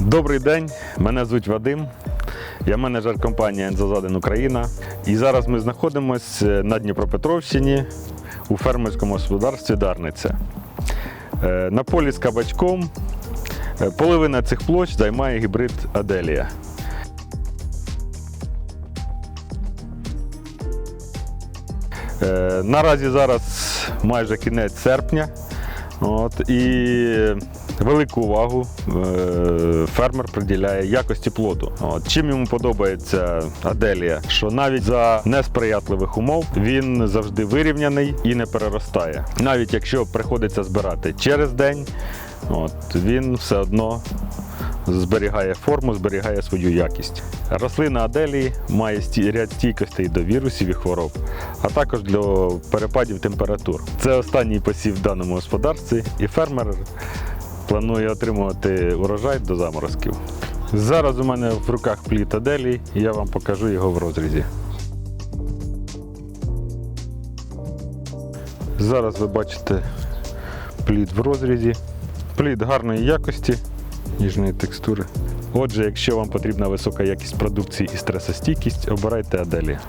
Добрий день, мене звуть Вадим. Я менеджер компанії «Ензозадин Україна. І зараз ми знаходимося на Дніпропетровщині у фермерському господарстві Дарниця. Е, На полі з кабачком е, половина цих площ займає гібрид Аделія. Е, Наразі зараз майже кінець серпня. От, і велику увагу е, фермер приділяє якості плоду. От, чим йому подобається Аделія, що навіть за несприятливих умов він завжди вирівняний і не переростає. Навіть якщо приходиться збирати через день, от, він все одно зберігає форму, зберігає свою якість. Рослина Аделії має ряд стійкостей до вірусів і хвороб, а також для перепадів температур. Це останній посів в даному господарстві, і фермер планує отримувати урожай до заморозків. Зараз у мене в руках плід Аделії, і я вам покажу його в розрізі. Зараз ви бачите плід в розрізі. Плід гарної якості, ніжної текстури. Отже, якщо вам потрібна висока якість продукції і стресостійкість, обирайте Аделія.